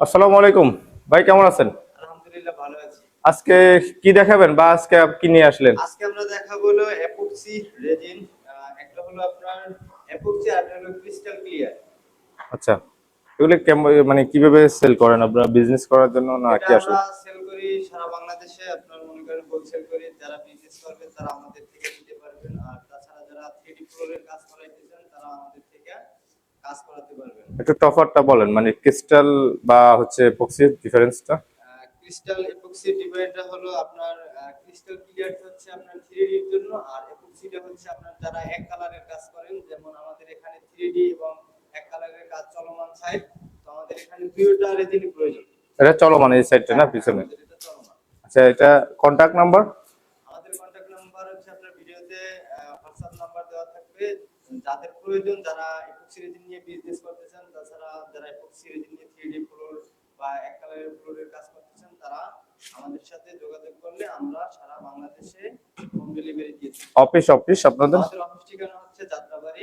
আসসালামু আলাইকুম। ভাই কেমন আছেন? আলহামদুলিল্লাহ ভালো আছি। আজকে কি দেখাবেন বা আজকে কি নিয়ে আসলেন? আজকে আমরা দেখাবো হলো এপক্সি রেজিন একটা হলো আপনার এপক্সি আর হলো ক্রিস্টাল ক্লিয়ার আচ্ছা এগুলো কেমন মানে কীভাবে সেল করেন? আপনারা বিজনেস করার জন্য না কি আসলে? আমরা সেল করি সারা বাংলাদেশে আপনার মনে করেন হোলসেল করি। যারা বিজনেস করবেন তারা আমাদের থেকে নিতে পারবেন। আর তাছাড়া যারা থ্রিডি ফ্লোরের কাজ করাইতেছেন তারা আমাদের থেকে কাজ করাতে পারবেন একটু টফারটা বলেন মানে ক্রিস্টাল বা হচ্ছে পক্সির ডিফারেন্সটা ক্রিস্টাল এপক্সি ডিভাইডটা হলো আপনার ক্রিস্টাল ক্লিয়ারটা হচ্ছে আপনার থ্রিডির জন্য আর এপক্সিটা হচ্ছে আপনার যারা এক কালারের কাজ করেন যেমন আমাদের এখানে থ্রিডি এবং এক কালারের কাজ চলমান সাইড তো আমাদের এখানে দুইটা রেজিনই প্রয়োজন। এটা চলো মানে এই সাইডটা না পিছনে? এটা চলমান। আচ্ছা এটা কন্টাক্ট নাম্বার আমাদের কন্টাক্ট নাম্বার হচ্ছে আপনার ভিডিওতে হোয়াটসঅ্যাপ নাম্বার দেওয়া থাকবে। যাদের প্রয়োজন যারা রেজিন নিয়ে বিজনেস করতেছেন তাছাড়া যারা সিরিজ রেজিন নিয়ে থ্রিডি ফ্লোর বা এক কালারের ফ্লোরের কাজ করতেছেন তারা আমাদের সাথে যোগাযোগ করলে আমরা সারা বাংলাদেশে হোম ডেলিভারি দিয়ে অফিস অফিস আপনাদের? অফিস ঠিকানা হচ্ছে যাত্রাবাড়ি